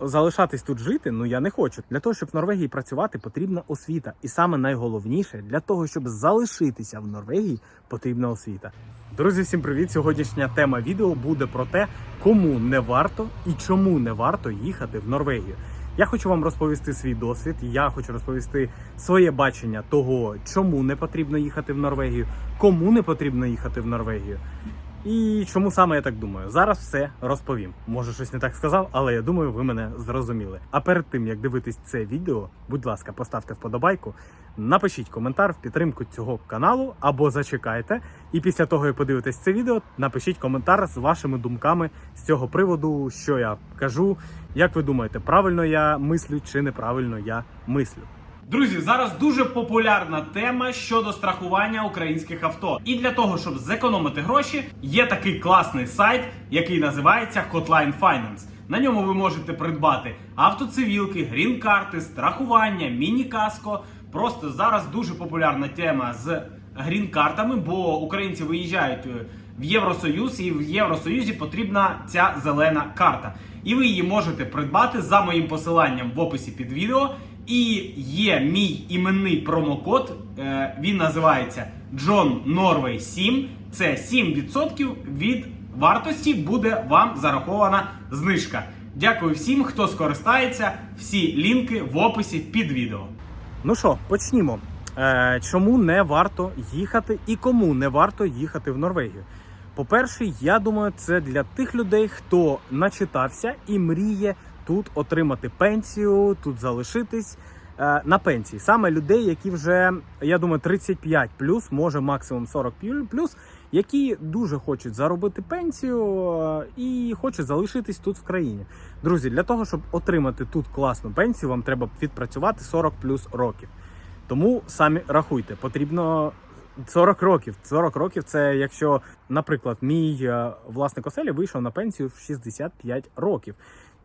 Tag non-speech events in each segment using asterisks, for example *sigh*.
залишатись тут жити, ну я не хочу. Для того, щоб в Норвегії працювати, потрібна освіта. І саме найголовніше для того, щоб залишитися в Норвегії, потрібна освіта. Друзі, всім привіт! Сьогоднішня тема відео буде про те, кому не варто і чому не варто їхати в Норвегію. Я хочу вам розповісти свій досвід. Я хочу розповісти своє бачення того, чому не потрібно їхати в Норвегію, кому не потрібно їхати в Норвегію. І чому саме я так думаю? Зараз все розповім. Може, щось не так сказав, але я думаю, ви мене зрозуміли. А перед тим як дивитись це відео, будь ласка, поставте вподобайку, напишіть коментар в підтримку цього каналу або зачекайте. І після того, як подивитесь це відео, напишіть коментар з вашими думками з цього приводу, що я кажу. Як ви думаєте, правильно я мислю чи неправильно я мислю? Друзі, зараз дуже популярна тема щодо страхування українських авто. І для того, щоб зекономити гроші, є такий класний сайт, який називається Hotline Finance. На ньому ви можете придбати автоцивілки, грін-карти, страхування, міні-каско. Просто зараз дуже популярна тема з грін-картами, бо українці виїжджають е, в Євросоюз, і в Євросоюзі потрібна ця зелена карта. І ви її можете придбати за моїм посиланням в описі під відео. І є мій іменний промокод. е, Він називається John Norway 7. Це 7% від вартості буде вам зарахована знижка. Дякую всім, хто скористається. Всі лінки в описі під відео. Ну що, почнімо. Е, чому не варто їхати і кому не варто їхати в Норвегію? По-перше, я думаю, це для тих людей, хто начитався і мріє тут отримати пенсію, тут залишитись е, на пенсії. Саме людей, які вже, я думаю, 35 плюс, може максимум 40 плюс, які дуже хочуть заробити пенсію е, і хочуть залишитись тут в країні. Друзі, для того, щоб отримати тут класну пенсію, вам треба відпрацювати 40 плюс років. Тому самі рахуйте, потрібно 40 років. 40 років це якщо, наприклад, мій е, власник оселі вийшов на пенсію в 65 років.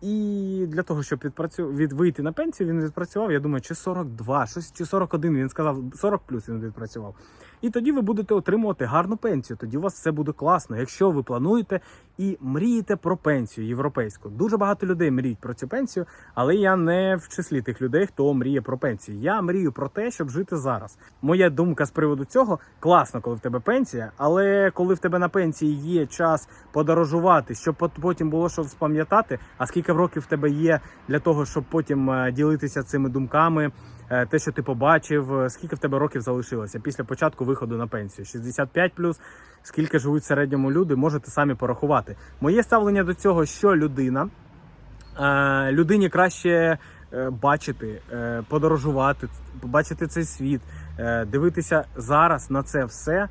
І для того, щоб відпрацю... від... вийти на пенсію, він відпрацював, я думаю, чи 42, щось чи 41, він сказав 40 плюс він відпрацював. І тоді ви будете отримувати гарну пенсію. Тоді у вас все буде класно, якщо ви плануєте і мрієте про пенсію європейську. Дуже багато людей мріють про цю пенсію, але я не в числі тих людей, хто мріє про пенсію. Я мрію про те, щоб жити зараз. Моя думка з приводу цього класно, коли в тебе пенсія, але коли в тебе на пенсії є час подорожувати, щоб пот- потім було що спам'ятати, а скільки років в тебе є для того, щоб потім е, ділитися цими думками. Е, Те, що ти побачив, е, скільки в тебе років залишилося після початку виходу на пенсію? 65 плюс, скільки живуть в середньому люди, можете самі порахувати. Моє ставлення до цього, що людина е, людині краще бачити, подорожувати, побачити цей світ, дивитися зараз на це все.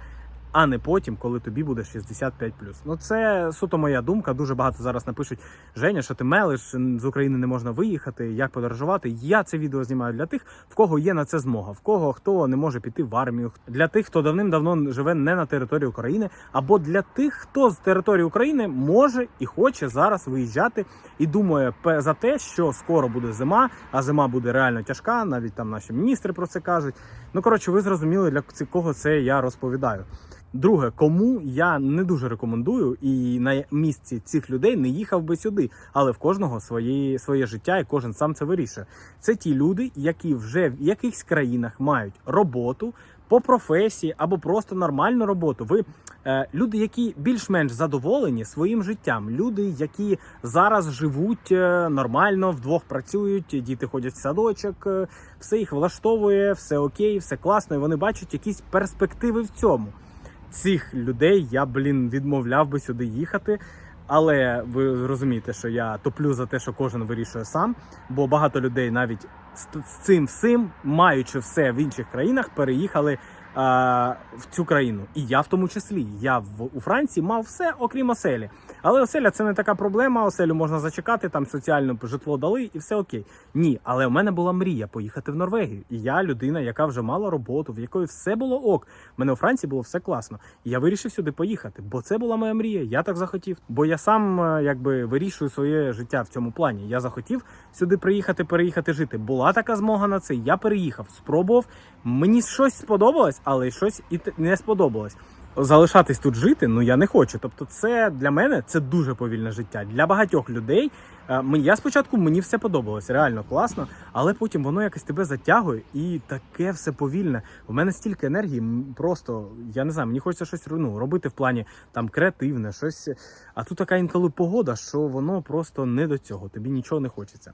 А не потім, коли тобі буде 65 Ну це суто моя думка. Дуже багато зараз напишуть Женя, що ти мелиш з України не можна виїхати. Як подорожувати? Я це відео знімаю для тих, в кого є на це змога, в кого хто не може піти в армію, для тих, хто давним-давно живе не на території України, або для тих, хто з території України може і хоче зараз виїжджати і думає за те, що скоро буде зима, а зима буде реально тяжка. Навіть там наші міністри про це кажуть. Ну коротше, ви зрозуміли, для кого це я розповідаю. Друге, кому я не дуже рекомендую, і на місці цих людей не їхав би сюди, але в кожного своє, своє життя, і кожен сам це вирішує. Це ті люди, які вже в якихось країнах мають роботу по професії або просто нормальну роботу. Ви е, люди, які більш-менш задоволені своїм життям, люди, які зараз живуть е, нормально, вдвох працюють, діти ходять в садочок, е, все їх влаштовує, все окей, все класно, і вони бачать якісь перспективи в цьому цих людей я, блін, відмовляв би сюди їхати. Але ви розумієте, що я топлю за те, що кожен вирішує сам, бо багато людей навіть з, цим всім, маючи все в інших країнах, переїхали а, в цю країну. І я в тому числі. Я в у Франції мав все, окрім оселі. Але оселя це не така проблема. Оселю можна зачекати, там соціальне житло дали, і все окей. Ні, але в мене була мрія поїхати в Норвегію. І я людина, яка вже мала роботу, в якої все було ок. У мене у Франції було все класно. І я вирішив сюди поїхати, бо це була моя мрія. Я так захотів. Бо я сам е, якби вирішую своє життя в цьому плані. Я захотів сюди приїхати, переїхати жити. Була така змога на це. Я переїхав, спробував. Мені щось сподобалось, але щось і не сподобалось. Залишатись тут жити, ну я не хочу. Тобто, це для мене це дуже повільне життя. Для багатьох людей. е, Я спочатку мені все подобалось, реально класно, але потім воно якось тебе затягує і таке все повільне. У мене стільки енергії, просто я не знаю, мені хочеться щось ну, робити в плані там креативне, щось. А тут така інколи погода, що воно просто не до цього. Тобі нічого не хочеться.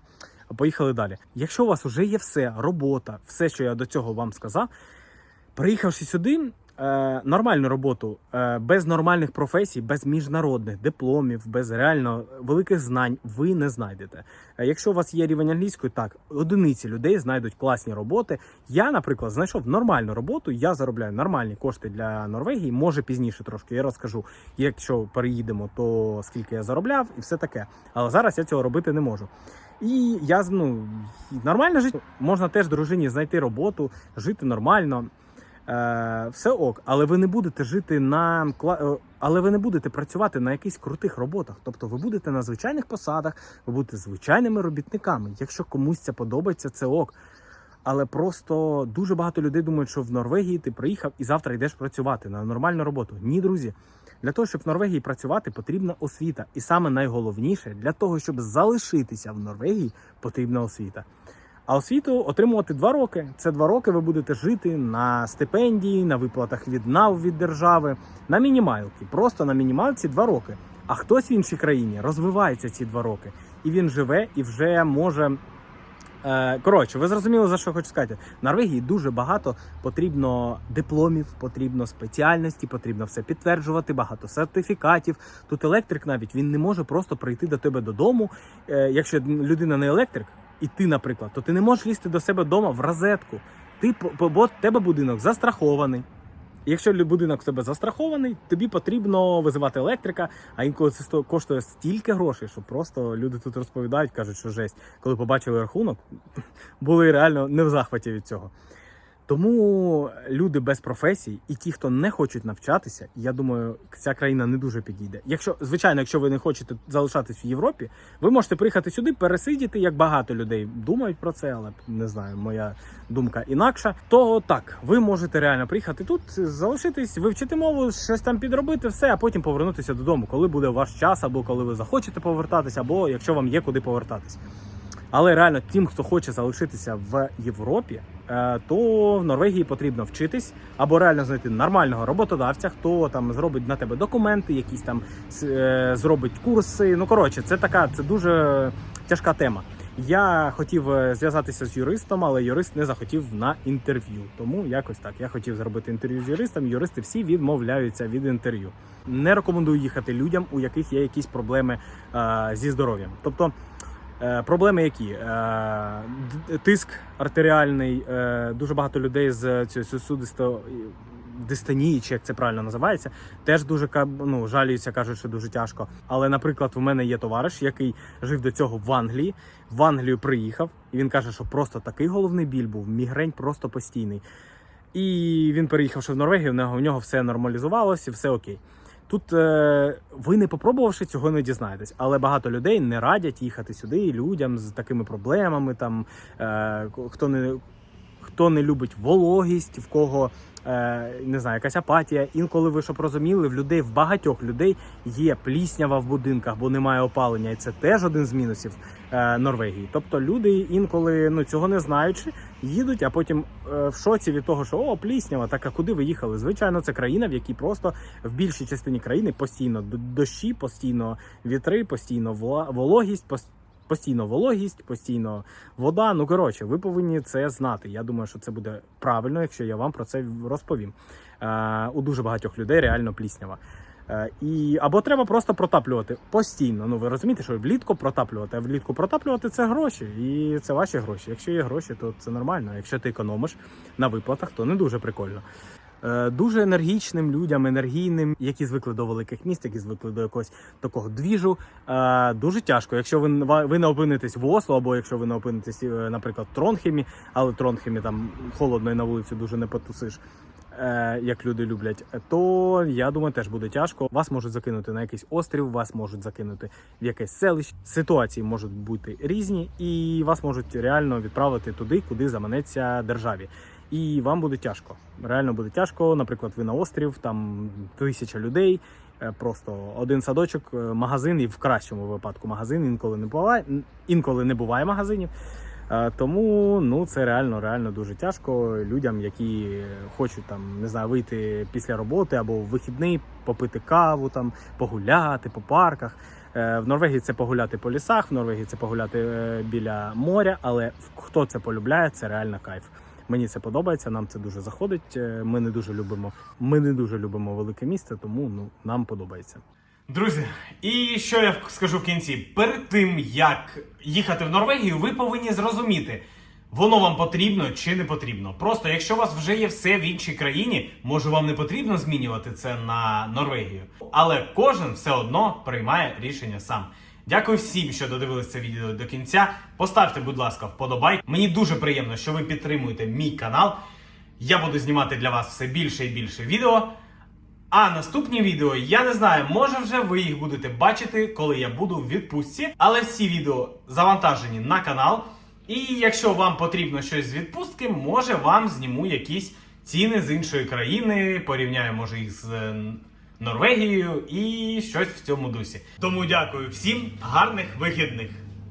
Поїхали далі. Якщо у вас вже є все, робота, все, що я до цього вам сказав, приїхавши сюди, е, нормальну роботу е, без нормальних професій, без міжнародних дипломів, без реально великих знань ви не знайдете. Е, якщо у вас є рівень англійської, так одиниці людей знайдуть класні роботи. Я, наприклад, знайшов нормальну роботу. Я заробляю нормальні кошти для Норвегії. Може пізніше трошки я розкажу, якщо переїдемо, то скільки я заробляв, і все таке. Але зараз я цього робити не можу. І я ну, нормально жити. Можна теж дружині знайти роботу, жити нормально. Е, все ок, але ви не будете жити на е, але ви не будете працювати на якихось крутих роботах. Тобто ви будете на звичайних посадах, ви будете звичайними робітниками. Якщо комусь це подобається, це ок. Але просто дуже багато людей думають, що в Норвегії ти приїхав і завтра йдеш працювати на нормальну роботу. Ні, друзі. Для того, щоб в Норвегії працювати, потрібна освіта. І саме найголовніше, для того, щоб залишитися в Норвегії, потрібна освіта. А освіту отримувати два роки. Це два роки ви будете жити на стипендії, на виплатах від НАВ від держави, на мінімалці. Просто на мінімалці два роки. А хтось в іншій країні розвивається ці два роки, і він живе і вже може. Е, Коротше, ви зрозуміли, за що хочу сказати. В Норвегії дуже багато потрібно дипломів, потрібно спеціальності, потрібно все підтверджувати, багато сертифікатів. Тут електрик навіть він не може просто прийти до тебе додому. Е, Якщо людина не електрик, і ти, наприклад, то ти не можеш лізти до себе вдома в розетку. Ти бо тебе будинок застрахований. Якщо будинок в тебе застрахований, тобі потрібно визивати електрика, а інколи це коштує стільки грошей, що просто люди тут розповідають, кажуть, що жесть. Коли побачили рахунок, *laughs* були реально не в захваті від цього. Тому люди без професій і ті, хто не хочуть навчатися, я думаю, ця країна не дуже підійде. Якщо, звичайно, якщо ви не хочете залишатись в Європі, ви можете приїхати сюди, пересидіти, як багато людей думають про це, але не знаю, моя думка інакша. То так, ви можете реально приїхати тут, залишитись, вивчити мову, щось там підробити, все, а потім повернутися додому, коли буде ваш час, або коли ви захочете повертатися, або якщо вам є куди повертатись. Але реально тим, хто хоче залишитися в Європі, е, то в Норвегії потрібно вчитись або реально знайти нормального роботодавця, хто там зробить на тебе документи, якісь там е, зробить курси. Ну коротше, це така це дуже тяжка тема. Я хотів е, зв'язатися з юристом, але юрист не захотів на інтерв'ю. Тому якось так. Я хотів зробити інтерв'ю з юристом. Юристи всі відмовляються від інтерв'ю. Не рекомендую їхати людям, у яких є якісь проблеми е, зі здоров'ям. Тобто. Е, Проблеми які? Е, Тиск артеріальний, е, дуже багато людей з цією сосудисто дистонії, чи як це правильно називається, теж дуже ну, жаліються, кажуть, що дуже тяжко. Але, наприклад, у мене є товариш, який жив до цього в Англії. В Англію приїхав, і він каже, що просто такий головний біль був, мігрень просто постійний. І він переїхавши в Норвегію, в нього, у нього все нормалізувалося, все окей. Тут е, ви не попробувавши цього не дізнаєтесь, але багато людей не радять їхати сюди людям з такими проблемами. Там е, хто не хто не любить вологість, в кого не знаю, якась апатія. Інколи ви щоб розуміли, в людей в багатьох людей є пліснява в будинках, бо немає опалення, і це теж один з мінусів е, Норвегії. Тобто люди інколи ну цього не знаючи, їдуть, а потім е, в шоці від того, що о, пліснява, так а куди ви їхали? Звичайно, це країна, в якій просто в більшій частині країни постійно дощі, постійно вітри, постійно вологість, пос- постійно вологість, постійно вода. Ну коротше, ви повинні це знати. Я думаю, що це буде правильно, якщо я вам про це розповім. Е, у дуже багатьох людей реально пліснява. Е, І або треба просто протаплювати постійно. Ну ви розумієте, що влітку протаплювати, а влітку протаплювати це гроші, і це ваші гроші. Якщо є гроші, то це нормально. Якщо ти економиш на виплатах, то не дуже прикольно. Е, Дуже енергічним людям, енергійним, які звикли до великих міст, які звикли до якогось такого двіжу. е, Дуже тяжко. Якщо ви ви не опинитесь в Осло, або якщо ви не опинитесь, е, наприклад, в Тронхемі, але Тронхемі там холодно і на вулицю дуже не потусиш як люди люблять, то я думаю, теж буде тяжко. Вас можуть закинути на якийсь острів, вас можуть закинути в якесь селище. Ситуації можуть бути різні, і вас можуть реально відправити туди, куди заманеться державі. І вам буде тяжко. Реально буде тяжко. Наприклад, ви на острів, там тисяча людей. е, Просто один садочок, е, магазин, і в кращому випадку магазин інколи не буває, інколи не буває магазинів. Е, Тому ну це реально, реально дуже тяжко людям, які хочуть там не знаю, вийти після роботи або в вихідний, попити каву, там погуляти по парках. В Норвегії це погуляти по лісах, в Норвегії це погуляти біля моря. Але хто це полюбляє, це реально кайф. Мені це подобається, нам це дуже заходить. Е, Ми не дуже любимо. Ми не дуже любимо велике місце, тому ну нам подобається. Друзі, і що я скажу в кінці? Перед тим як їхати в Норвегію, ви повинні зрозуміти, воно вам потрібно чи не потрібно. Просто якщо у вас вже є все в іншій країні, може вам не потрібно змінювати це на Норвегію. Але кожен все одно приймає рішення сам. Дякую всім, що додивилися це відео до кінця. Поставте, будь ласка, вподобайк. Мені дуже приємно, що ви підтримуєте мій канал. Я буду знімати для вас все більше і більше відео. А наступні відео я не знаю, може вже ви їх будете бачити, коли я буду в відпустці. Але всі відео завантажені на канал. І якщо вам потрібно щось з відпустки, може вам зніму якісь ціни з іншої країни, порівняю, може їх з е, Норвегією і щось в цьому дусі. Тому дякую всім, гарних вихідних!